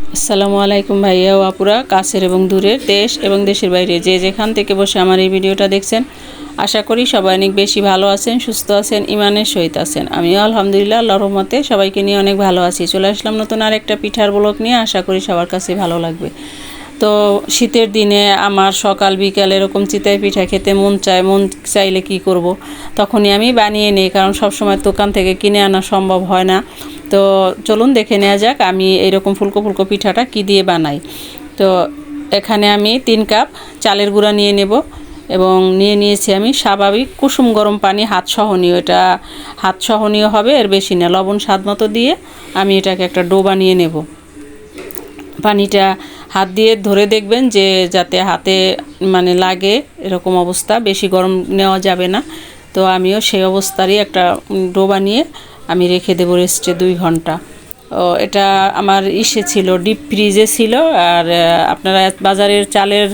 আসসালামু আলাইকুম ভাইয়া ও আপুরা, কাছের এবং দূরের দেশ এবং দেশের বাইরে যে যেখান থেকে বসে আমার এই ভিডিওটা দেখছেন, আশা করি সবাই অনেক বেশি ভালো আছেন, সুস্থ আছেন ইমানের সহিত আছেন। আমিও আলহামদুলিল্লাহ রহমতে সবাইকে নিয়ে অনেক ভালো আছি। চলে আসলাম নতুন আর একটা পিঠার ব্লক নিয়ে, আশা করি সবার কাছে ভালো লাগবে। তো শীতের দিনে আমার সকাল, বিকাল এরকম চিতায় পিঠা খেতে মন চায়, মন চাইলে কি করব। তখনই আমি বানিয়ে নিই, কারণ সবসময় দোকান থেকে কিনে আনা সম্ভব হয় না। তো চলুন দেখে নেওয়া যাক আমি এইরকম ফুলকো ফুলকো পিঠাটা কি দিয়ে বানাই। তো এখানে আমি তিন কাপ চালের গুঁড়া নিয়ে নেব এবং নিয়ে নিয়েছি আমি স্বাভাবিক কুসুম গরম পানি, হাত সহনীয়। এটা হাত সহনীয় হবে, এর বেশি না, লবণ স্বাদ মতো দিয়ে আমি এটাকে একটা ডো বানিয়ে নেব। পানিটা হাত দিয়ে ধরে দেখবেন যে যাতে হাতে মানে লাগে এরকম অবস্থা, বেশি গরম নেওয়া যাবে না। তো আমিও সেই অবস্থারই একটা ডো বানিয়ে আমি রেখে দেবো রেস্টে দুই ঘণ্টা। ও, এটা আমার ইসে ছিল ডিপ ফ্রিজে ছিল, আর আপনারা বাজারের চালের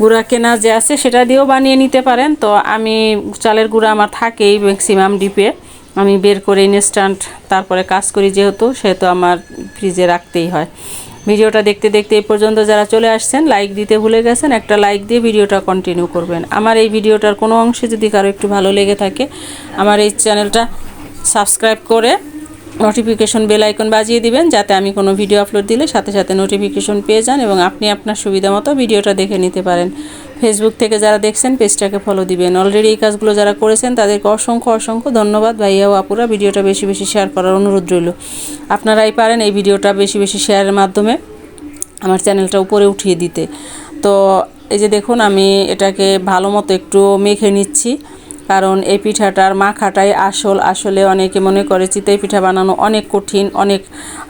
গুঁড়া কেনা যে আছে সেটা দিয়েও বানিয়ে নিতে পারেন। তো আমি চালের গুঁড়া আমার থাকেই ম্যাক্সিমাম ডিপে আমি বের করে ইনস্ট্যান্ট তারপরে কাজ করি যেহেতু, সেহেতু আমার ফ্রিজে রাখতেই হয়। ভিডিওটা দেখতে দেখতে এই পর্যন্ত যারা চলে আসছেন লাইক দিতে ভুলে গেছেন, একটা লাইক দিয়ে ভিডিওটা কন্টিনিউ করবেন। আমার এই ভিডিওটার কোনো অংশে যদি কারও একটু ভালো লেগে থাকে, আমার এই চ্যানেলটা সাবস্ক্রাইব করে নোটিফিকেশন বেল আইকন বাজিয়ে দিবেন, যাতে আমি কোনো ভিডিও আপলোড দিলে সাথে সাথে নোটিফিকেশন পেয়ে যান এবং আপনি আপনার সুবিধা মতো ভিডিওটা দেখে নিতে পারেন। ফেসবুক থেকে যারা দেখছেন, পেজটাকে ফলো দিবেন। অলরেডি এই কাজগুলো যারা করেছেন, তাদেরকে অসংখ্য অসংখ্য ধন্যবাদ। ভাইয়া ও আপুরা, ভিডিওটা বেশি বেশি শেয়ার করার অনুরোধ রইল। আপনারাই পারেন এই ভিডিওটা বেশি বেশি শেয়ারের মাধ্যমে আমার চ্যানেলটা উপরে উঠিয়ে দিতে। তো এই যে দেখুন, আমি এটাকে ভালো মতো একটু মেখে নিচ্ছি। কারণ এই পিঠাটার মাখাটাই আসল। আসলে অনেকে মনে করে চিতই পিঠা বানানো অনেক কঠিন, অনেক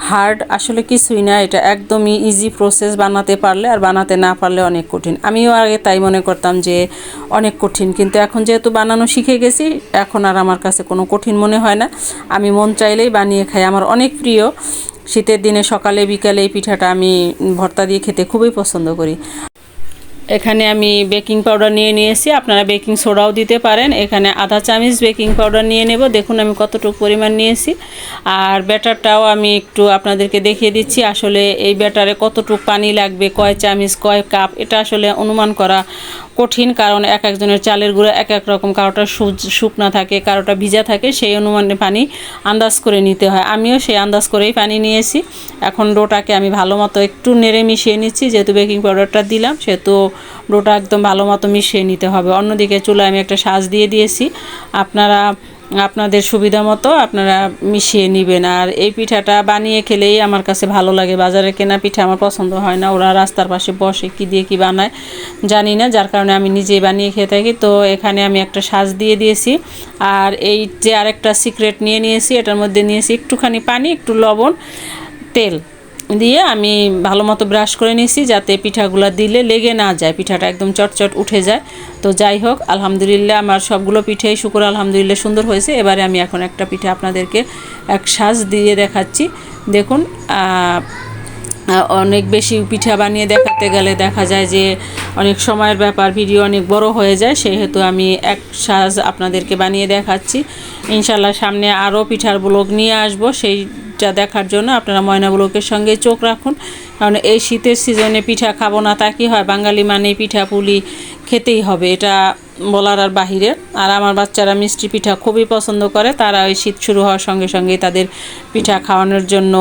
হার্ড আসলে কিছুই না, এটা একদমই ইজি প্রসেস বানাতে পারলে আর বানাতে না পারলে অনেক কঠিন। আমিও আগে তাই মনে করতাম যে অনেক কঠিন, কিন্তু এখন যেহেতু বানানো শিখে গেছি, এখন আর আমার কাছে কোনো কঠিন মনে হয় না। আমি মন চাইলেই বানিয়ে খাই। আমার অনেক প্রিয়, শীতের দিনে সকালে, বিকালে এই পিঠাটা আমি ভর্তা দিয়ে খেতে খুবই পছন্দ করি। এখানে আমি বেকিং পাউডার নিয়ে নিয়েছি। আপনারা বেকিং সোডাও দিতে পারেন। এখানে আধা চামচ বেকিং পাউডার নিয়ে নেব। দেখুন আমি কতটুকু পরিমাণ নিয়েছি। আর ব্যাটারটাও আমি একটু আপনাদেরকে দেখিয়ে দিচ্ছি। আসলে এই ব্যাটারে কতটুকু পানি লাগবে, কয় চামচ, কয় কাপ, এটা আসলে অনুমান করা কঠিন কারণ এক একজনের চালের গুঁড়ো এক এক রকম, কারোটা শুকনা থাকে, কারোটা ভিজা থাকে, সেই অনুমানে পানি আন্দাজ করে নিতে হয়। আমিও সেই আন্দাজ করেই পানি নিয়েছি। এখন ডোটাকে আমি ভালো মতো একটু নেড়ে মিশিয়ে নিচ্ছি, যেহেতু বেকিং পাউডারটা দিলাম, সেহেতু ডোটা একদম ভালো মতো মিশিয়ে নিতে হবে। অন্যদিকে চুলায় আমি একটা সাজ দিয়ে দিয়েছি। আপনারা আপনাদের সুবিধা মতো আপনারা মিশিয়ে নেবেন। আর এই পিঠাটা বানিয়ে খেলেই আমার কাছে ভালো লাগে। বাজারে কেনা পিঠা আমার পছন্দ হয় না। ওরা রাস্তার পাশে বসে কি দিয়ে কি বানায় জানি না। যার কারণে আমি নিজেই বানিয়ে খেয়ে থাকি। তো এখানে আমি একটা সাজ দিয়ে দিয়েছি। আর এই যে আরেকটা সিক্রেট নিয়ে নিয়েছি। এটার মধ্যে নিয়েছি একটুখানি পানি, একটু লবণ, তেল। দিয়ে আমি ভালো মতো ব্রাশ করে নিয়েছি যাতে পিঠাগুলো দিলে লেগে না যায়, পিঠাটা একদম চটচট উঠে যায়। তো যাই হোক, আলহামদুলিল্লাহ আমার সবগুলো পিঠেই শুকুর, আলহামদুলিল্লাহ সুন্দর হয়েছে। এবারে আমি এখন একটা পিঠা আপনাদেরকে এক সাজ দিয়ে দেখাচ্ছি। দেখুন অনেক বেশি পিঠা বানিয়ে দেখাতে গেলে দেখা যায় যে অনেক সময়ের ব্যাপার, ভিডিও অনেক বড় হয়ে যায়। সেহেতু আমি এক সাজ আপনাদেরকে বানিয়ে দেখাচ্ছি। ইনশাল্লাহ সামনে আরও পিঠার ব্লগ নিয়ে আসব। সেইটা দেখার জন্য আপনারা ময়না ব্লকের সঙ্গে চোখ রাখুন। কারণ এই শীতের সিজনে পিঠা খাব না, তা কি হয়? বাঙালি মানে পিঠা পুলি খেতেই হবে। এটা বলার আর বাহিরে। আর আমার বাচ্চারা মিষ্টি পিঠা খুবই পছন্দ করে। তারা ওই শীত শুরু হওয়ার সঙ্গে সঙ্গেই তাদের পিঠা খাওয়ানোর জন্য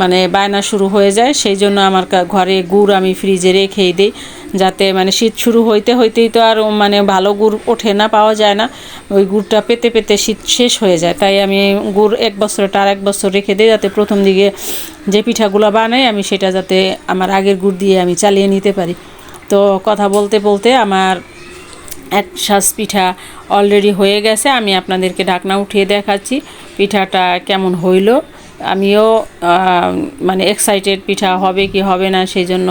মানে বায়না শুরু হয়ে যায়। সেই জন্য আমার ঘরে গুড় আমি ফ্রিজে রেখেই দিই। যাতে মানে শীত শুরু হইতে হইতেই তো আর মানে ভালো গুড় ওঠে না, পাওয়া যায় না। ওই গুড়টা পেতে পেতে শীত শেষ হয়ে যায়। তাই আমি গুড় এক বছরটা আর এক বছর রেখে দিই যাতে প্রথম দিকে যে পিঠাগুলো বানাই আমি সেটা যাতে আমার আগের গুড় দিয়ে আমি চালিয়ে নিতে পারি। তো কথা বলতে বলতে আমার এক শ্বাস পিঠা অলরেডি হয়ে গেছে। আমি আপনাদেরকে ঢাকনা উঠিয়ে দেখাচ্ছি, পিঠাটা কেমন হইল। আমিও মানে এক্সাইটেড পিঠা হবে কি হবে না, সেই জন্য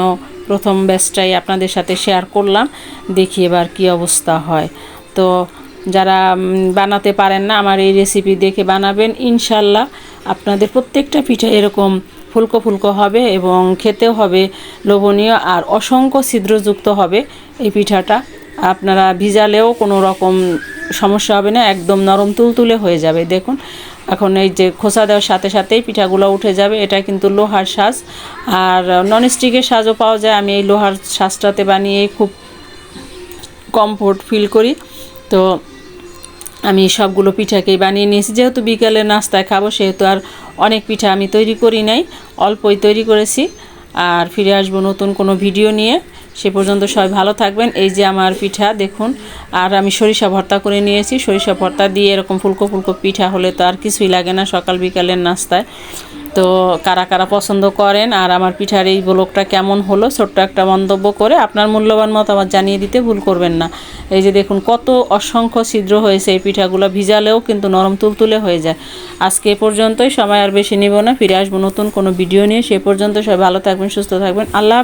প্রথম ব্যাচটাই আপনাদের সাথে শেয়ার করলাম। দেখি এবার কি অবস্থা হয়। তো যারা বানাতে পারেন না, আমার এই রেসিপি দেখে বানাবেন, ইনশাল্লাহ আপনাদের প্রত্যেকটা পিঠা এরকম ফুলকো ফুলকো হবে এবং খেতেও হবে, লোভনীয় আর অসংখ্য ছিদ্রযুক্ত হবে এই পিঠাটা। আপনারা ভিজালেও কোনো রকম সমস্যা হবে না, একদম নরম তুলতুলে হয়ে যাবে। দেখুন, এখন এই যে খোসা দেওয়ার সাথে সাথেই পিঠাগুলো উঠে যাবে, এটা কিন্তু লোহার সাজ। আর ননস্টিকের সাজও পাওয়া যায়, আমি এই লোহার সাজটাতে বানিয়ে খুব কমফোর্ট ফিল করি। তো আমি সবগুলো পিঠাকেই বানিয়ে নিয়েছি, যেহেতু বিকালে নাস্তায় খাব, সেহেতু আর অনেক পিঠা আমি তৈরি করি নাই, অল্পই তৈরি করেছি। আর ফিরে আসব নতুন কোনো ভিডিও নিয়ে। সে পর্যন্ত সবাই ভালো থাকবেন। এই যে আমার পিঠা, দেখুন, আর আমি সরিষা ভর্তা করে নিয়েছি। সরিষা ভর্তা দিয়ে এরকম ফুলকো ফুলকো পিঠা হলে তো আর কিছুই লাগে না সকাল বিকালের নাস্তায়। তো কারা কারা পছন্দ করেন আর আমার পিঠার এই ব্লগটা কেমন হলো, ছোট্ট একটা মন্তব্য করে আপনার মূল্যবান মতামত জানিয়ে দিতে ভুল করবেন না। এই যে দেখুন, কত অসংখ্য ছিদ্র হয়েছে এই পিঠাগুলো, ভিজালেও কিন্তু নরম তুলতুলে হয়ে যায়। আজকে এ পর্যন্তই, সময় আর বেশি নেব না, ফিরে আসব নতুন কোনো ভিডিও নিয়ে। সে পর্যন্ত সবাই ভালো থাকবেন, সুস্থ থাকবেন। আল্লাহ।